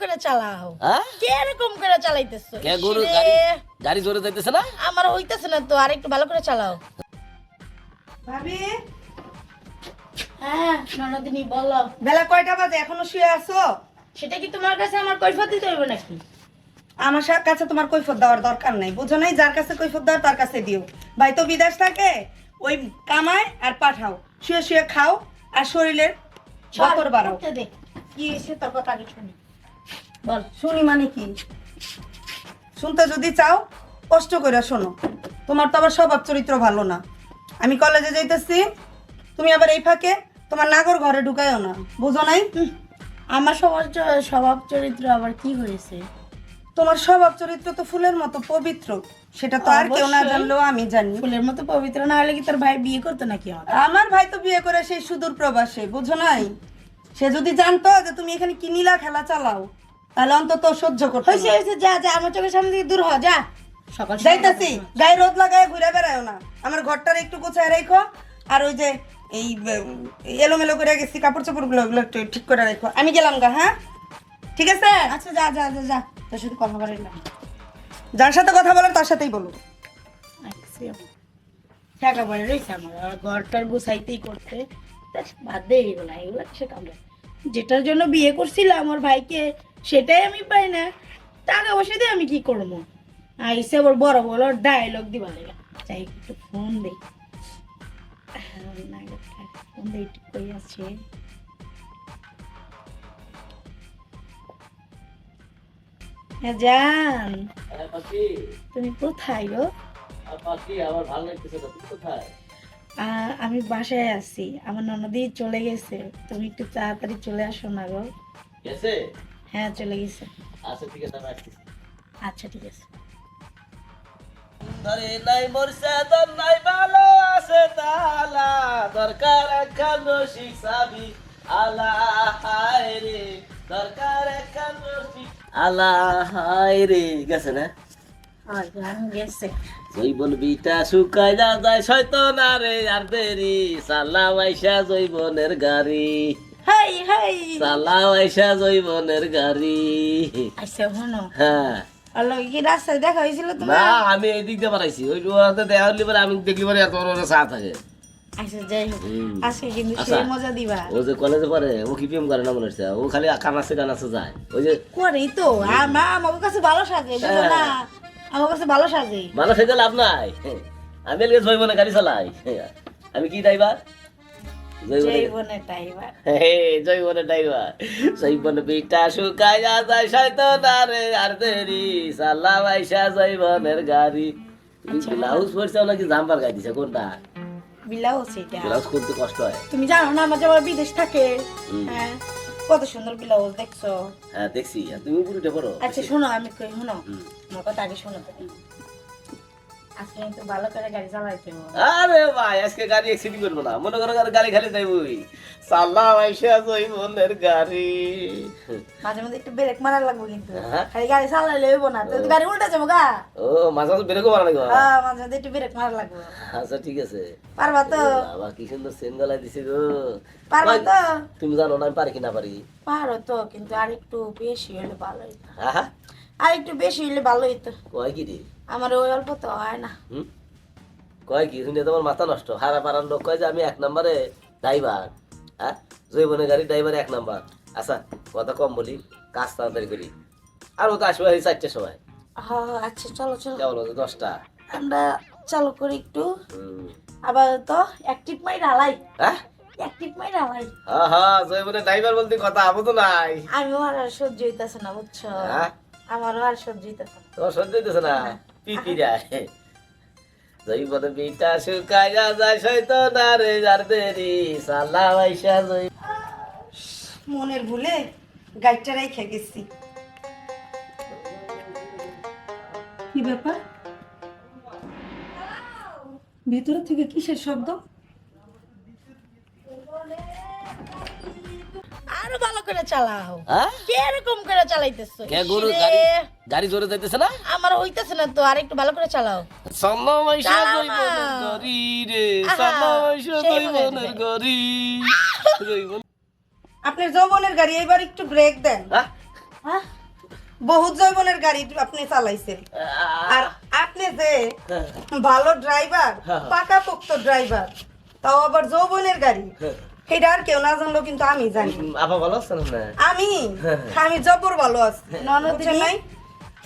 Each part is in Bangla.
করে চালাও। হ্যাঁ কে এরকম করে চালাইতেছো? কে গরু গাড়ি গাড়ি জোরে যাইতেছে না? আমার হইতেছে না তো আর একটু ভালো করে চালাও। ভাবি? হ্যাঁ ননদিনী বলো। বেলা কয়টা বাজে? এখনও শুয়ে আছো? সেটা কি তোমার কাছে আমার কৈফত দিতে হইবে নাকি? আমার কাছে তোমার কৈফত দেওয়ার দরকার নাই। বুঝো নাই যার কাছে কৈফত দেওয়ার তার কাছে দিও। ভাই তো বিদেশ থাকে ওই কামায় আর পাঠাও। শুয়ে শুয়ে খাও আর শরীরের বকর বাড়াও। কি হয়েছে তোর কথা আগে শুনি। বল শুনি মানে কি? শুনতে যদি চাও কষ্ট করে শোনো। তোমার তো আবার স্বভাব চরিত্র ভালো না। আমি কলেজে যাইতেছি তুমি আবার এই ফাঁকে তোমার নাগর ঘরে ঢুকাইও না। বুঝো নাই? আমার স্বভাব স্বভাব চরিত্র আবার কি হয়েছে? তোমার স্বভাব চরিত্র তো ফুলের মতো পবিত্র। সেটা তো আর কেউ না জানলেও আমি জানি। ফুলের মতো পবিত্র না হলে কি তোর ভাই বিয়ে করতো নাকি আমার ভাই তো বিয়ে করে সেই সুদূর প্রবাসে বুঝো নাই? সে যদি জানতো যে তুমি এখানে কি নীলা খেলা চালাও তাহলে অন্তত সহ্য করতে হয়েছে হয়েছে যা যা আমার চোখের সামনে থেকে দূর হ যা। সকাল যাইতাছি গায়ে রোদ লাগায় ঘুরে বেড়ায় না। আমার ঘরটার একটু গোছায় রেখো আর ওই যে এই এলোমেলো করে গেছি কাপড় চোপড়গুলো ওগুলো একটু ঠিক করে রেখো আমি গেলাম গা হ্যাঁ? ঠিক আছে? আচ্ছা যা যা যা যা। তোর সাথে কথা বলে না। যার সাথে কথা বলার তার সাথেই বলো। টাকা পরে রয়েছে আমার ঘরটার গুছাইতেই করতে। বাদ দে এগুলো এগুলো সে কামড়ে? যেটার জন্য বিয়ে করছিলাম আমার ভাইকে সেটাই আমি পাই না। টাকা পয়সা দিয়ে আমি কি করব? আইসে আবার বড় বড় ডায়লগ দিবা লাগে। চাই একটু ফোন দেই। ফোন দেই একটু কই আছে? হ্যাঁ জান। তুমি কোথায় গো? না তুমি কোথায়? আহ, আমি বাসায় আছি। আমার ননদি চলে গেছে। তুমি একটু তাড়াতাড়ি চলে আসো না গো। গেছে? হ্যাঁ চলে গেছে। আচ্ছা ঠিক আছে আমি আসছি আচ্ছা ঠিক আছে। ধরে নাই মরছে দর নাই ভালো আছে তালা। দরকার একখান রসিক সাবি আলা হায় রে। দরকার একখান রসিক আলা হায় রে। গেছে না? গেছে। জৈবন বিটা যায় শয়তন আরে দেরি। সালা মাইশা জৈবনের গাড়ি। হাই হাই। সালা মাইশা জৈবনের গাড়ি। আচ্ছা শোনো। হ্যাঁ। কি রাস্তায় দেখা হয়েছিল না আমি এই দিক দিয়ে বাড়াইছি। ওই রোয়াতে দেয়া হলি পরে আমি দেখলি পরে এত বড় চা থাকে। আচ্ছা যাই হোক। আজকে কিন্তু আচ্ছা। সেই মজা দিবা। ও যে কলেজে পড়ে ও কি প্রেম করে না মনে হচ্ছে? ও খালি যায়। ওই যে করেই তো। আমা আমার কাছে ভালো সাজে বুঝো না? আমার কাছে ভালো সাজে। হইতে লাভ নাই। আমি এলিগে জৈবনে গাড়ি চালাই। আমি কি ড্রাইভার? জৈবনে টাইবার হে জৈবনে ড্রাইভার। জৈবনে বিটা শুকাই যায় শয়তান আরে আর দেরি। সাল্লা মাইশা জৈবনের গাড়ি। ব্লাউজ পরছো নাকি জাম্পার গাই দিছে কোনটা? ব্লাউজ করতে কষ্ট হয়। তুমি জানো না আমার বিদেশ থাকে। হ্যাঁ কত সুন্দর ব্লাউজ দেখছ। হ্যাঁ দেখছি। তুমি পড়ো। আচ্ছা শোনো আমি কই শোনো। আমার কথা আগে শোনো আরে ভাই আজকে গাড়ি অ্যাক্সিডেন্ট করব না। মনে করো গাড়ি খালি যাইবই সাল্লা মাইশা জৈবনের গাড়ি। মাঝে মধ্যে একটু ব্রেক মারা লাগবে কিন্তু। হ্যাঁ। খালি গাড়ি চালাইলে হইব না। তো গাড়ি উল্টা যাব গা। ও মাঝে মাঝে বেরোকে মারা লাগবে। হ্যাঁ মাঝে মধ্যে একটু ব্রেক মারা লাগবে। আচ্ছা ঠিক আছে। পারবা তো? বাবা কি সুন্দর সেন গলায় দিছে গো। পারবা ভাই, তো? তুমি জানো না আমি পারি কি না পারি? পারো তো কিন্তু আর একটু বেশি হইলে ভালো হইতো। আর একটু বেশি হইলে ভালো হইতো। কয় কি রে? আমার ওই অল্প তো হয় না। কয় কি শুনে তোমার মাথা নষ্ট? হারা পাড়ার লোক কয় যে আমি এক নম্বরে ড্রাইভার হ্যাঁ? জৈবনের গাড়ি ড্রাইভার এক নাম্বার। আচ্ছা কথা কম বলি কাজ তাড়াতাড়ি করি। আর ও তো আসবে এই চারটের সময়। হ্যাঁ আচ্ছা চলো চলো। হচ্ছে দশটা? আমরা চালু করি একটু। আবার তো অ্যাক্টিভ মাই ঢালাই হ্যাঁ? অ্যাক্টিভ মাই ঢালাই হ্যাঁ হ্যাঁ জৈবনের ড্রাইভার বলতে কথা আবু তো নাই। আমিও আর সহ্য হইতেছে না বুঝছ? হ্যাঁ? আমারও আর সহ্য হইতেছে না। তোমার সহ্য হইতেছে না? পিপি যায় জৈবনে বিটা শুকাইয়া যায় শৈতন আরে যার দেরি সাল্লা মাইশা জৈ মনের ভুলে গাইডটা রেখে গেছি। কি ব্যাপার? ভিতরে থেকে কিসের শব্দ? আরও ভালো করে চালাও। হ্যাঁ? কে এরকম করে চালাইতেছো? কে গরু গাড়ি গাড়ি জোরে যাইতেছে না? আমার হইতেছে না তো আর একটু ভালো করে চালাও। গাড়ি রে। জৈবন আপনার যৌবনের গাড়ি এবার একটু ব্রেক দেন। হ্যাঁ? হ্যাঁ? বহুত জৈবনের গাড়ি আপনি চালাইছেন। আর আপনি যে ভালো ড্রাইভার। পাকাপোক্ত ড্রাইভার তাও আবার যৌবনের গাড়ি। সেটা আর কেউ না জানলো কিন্তু আমি জানি। আপা ভালো আছেন আমি? আমি জবর ভালো আছি। ননদিনী বুঝছেন নাই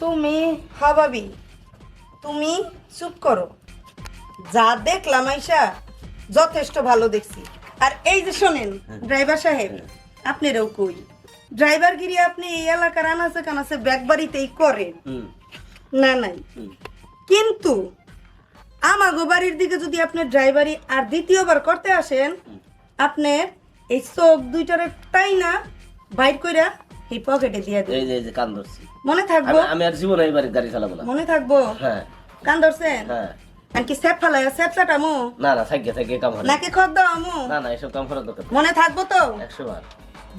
তুমি হাবাবি তুমি চুপ করো। যা দেখলাম আইসা যথেষ্ট ভালো দেখছি। আর এই যে শোনেন ড্রাইভার সাহেব আপনারও কই? ড্রাইভার গিরি আপনি এই এলাকার আনাচে কানাচে ব্যাগ বাড়িতেই করেন। না নাই। কিন্তু আমাগো বাড়ির দিকে যদি আপনি ড্রাইভারি আর দ্বিতীয়বার করতে আসেন আপনার এই চোখ দুইটারে টাই না বাইর কইরা এই পকেটে দিয়ে দিন এই যে এই যে কান ধরছি। মনে থাকব? আমি আমি আর জীবনে এই গাড়ি চালাবো না। মনে থাকব? হ্যাঁ। কান ধরছেন? হ্যাঁ। আর কি সেপ ফালাই সেপ চাটামু? না না থাকিয়ে থাকিয়ে কাম হয় না। নাকি খদ দামু না না এসব কাম করার দরকার নেই। মনে থাকব তো? একশো বার।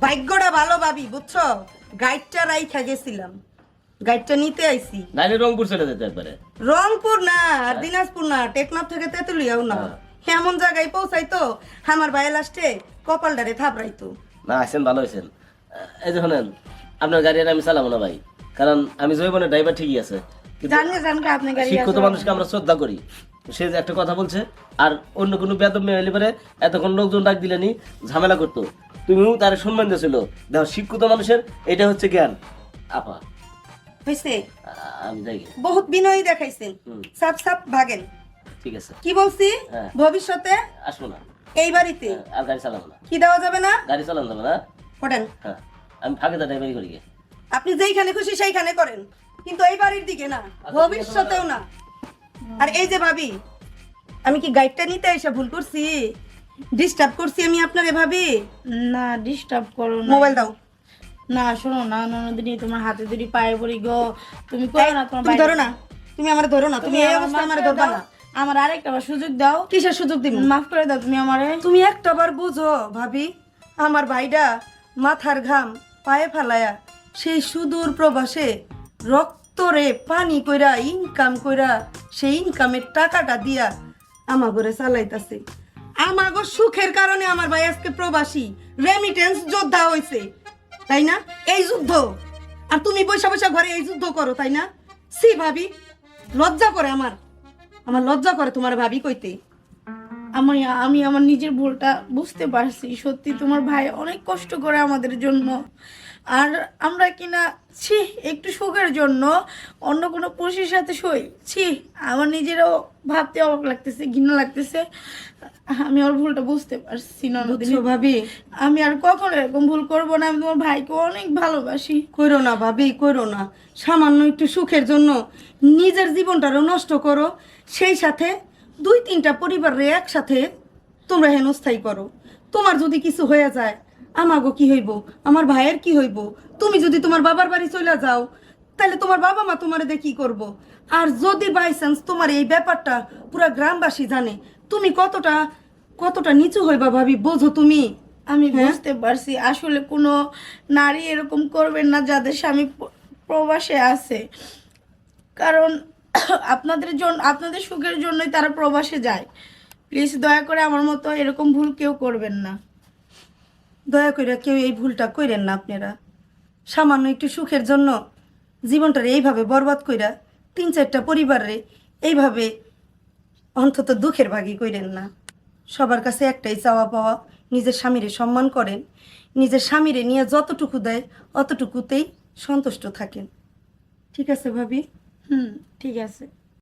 ভাগ্যটা ভালো ভাবি বুঝছ? গাইডটা রাইখা গেছিলাম। গাইডটা নিতে আইছি। নাইলে রংপুর চলে যেতে একবারে। রংপুর না আর দিনাজপুর না টেকনাফ থেকে তেতুলিয়াও না। এমন জায়গায় পৌঁছাইতো আমার ভাই লাস্টে কপালটারে থাপড়াইতো। না আসেন ভালো হয়েছেন এই যে শোনেন আপনার গাড়ি আমি চালাবো না ভাই। কারণ আমি জৈবনের ড্রাইভার ঠিকই আছে। আপনার গাড়ি শিক্ষিত মানুষকে আমরা শ্রদ্ধা করি। সে যে একটা কথা বলছে আর অন্য কোনো বেদম মেয়ে হলে পরে এতক্ষণ লোকজন ডাক দিলেনি ঝামেলা করতো। তুমিও তার সম্মান দিয়েছিল। দেখো শিক্ষিত মানুষের এটা হচ্ছে জ্ঞান। আপা। হয়েছে আমি যাই। বহুত বিনয়ী দেখাইছেন। সাপ সাপ ভাগেন। ঠিক আছে। কি বলছি? হ্যাঁ। ভবিষ্যতে? আসব না। এই বাড়িতে? আর গাড়ি চালাবো না। কি দেওয়া যাবে না? গাড়ি চালানো যাবে না। ওঠেন হ্যাঁ আমি ফাঁকে দা ড্রাইভারি করি আপনি যেইখানে খুশি সেইখানে করেন। কিন্তু এই বাড়ির দিকে না ভবিষ্যতেও না। আর এই যে ভাবি আমি কি গাইডটা নিতে এসে ভুল করছি? ডিস্টার্ব করছি আমি আপনার ভাবি না ডিস্টার্ব করো না। মোবাইল দাও। না শোনো না ননদিনী তোমার হাতে দুটি পায়ে পড়ি গো তুমি করো না তোমার তুমি ধরো না। তুমি আমার ধরো না। তুমি এই আমার অবস্থায় আমার ধরবা না। আমার আরেকটা বার সুযোগ দাও। কিসের সুযোগ দিব? মাফ করে দাও তুমি আমারে। তুমি একটা বার বুঝো ভাবি। আমার ভাইডা মাথার ঘাম পায়ে ফেলায়া সেই সুদূর প্রবাসে রক্তরে পানি কইরা ইনকাম কইরা সেই ইনকামের টাকাটা দিয়া আমাগরে চালাইতাছে। আমাগো সুখের কারণে আমার ভাই আজকে প্রবাসী রেমিটেন্স যোদ্ধা হইছে। তাই না? এই যুদ্ধ। আর তুমি বৈশা বৈশা ঘরে এই যুদ্ধ করো তাই না? সি ভাবি লজ্জা করে আমার। আমার লজ্জা করে তোমার ভাবি কইতে। আমি আমি আমার নিজের ভুলটা বুঝতে পারছি, সত্যি তোমার ভাই অনেক কষ্ট করে আমাদের জন্য আর আমরা কিনা ছি একটু সুখের জন্য অন্য কোনো পুরুষের সাথে সই ছি আমার নিজেরও ভাবতে অবাক লাগতেছে ঘৃণা লাগতেছে। আমি ওর ভুলটা বুঝতে পারছি না ভাবি? আমি আর কখনো এরকম ভুল করব না আমি তোমার ভাইকে অনেক ভালোবাসি। কইরো না ভাবি কইরো না। সামান্য একটু সুখের জন্য নিজের জীবনটারও নষ্ট করো। সেই সাথে দুই তিনটা পরিবারের একসাথে তোমরা হেনস্থায়ী করো। তোমার যদি কিছু হয়ে যায় আমাগো কি হইব? আমার ভাইয়ের কি হইব? তুমি যদি তোমার বাবার বাড়ি চলে যাও তাহলে তোমার বাবা মা তোমার দিয়ে কি করব? আর যদি বাই চান্স তোমার এই ব্যাপারটা পুরা গ্রামবাসী জানে তুমি কতটা কতটা নিচু হইবা ভাবি বোঝো তুমি? আমি হ্যাঁ? বুঝতে পারছি আসলে কোনো নারী এরকম করবেন না যাদের স্বামী প্রবাসে আছে। কারণ আপনাদের জন্য আপনাদের সুখের জন্যই তারা প্রবাসে যায়। প্লিজ দয়া করে আমার মতো এরকম ভুল কেউ করবেন না। দয়া করে কেউ এই ভুলটা কইরেন না আপনারা। সামান্য একটু সুখের জন্য জীবনটারে এইভাবে বরবাদ কইরা তিন চারটা পরিবারে এইভাবে অন্তত দুঃখের ভাগই কইরেন না। সবার কাছে একটাই চাওয়া পাওয়া, নিজের স্বামীরে সম্মান করেন, নিজের স্বামীরে নিয়ে যতটুকু দেয় অতটুকুতেই সন্তুষ্ট থাকেন। ঠিক আছে ভাবি? হুম, ঠিক আছে।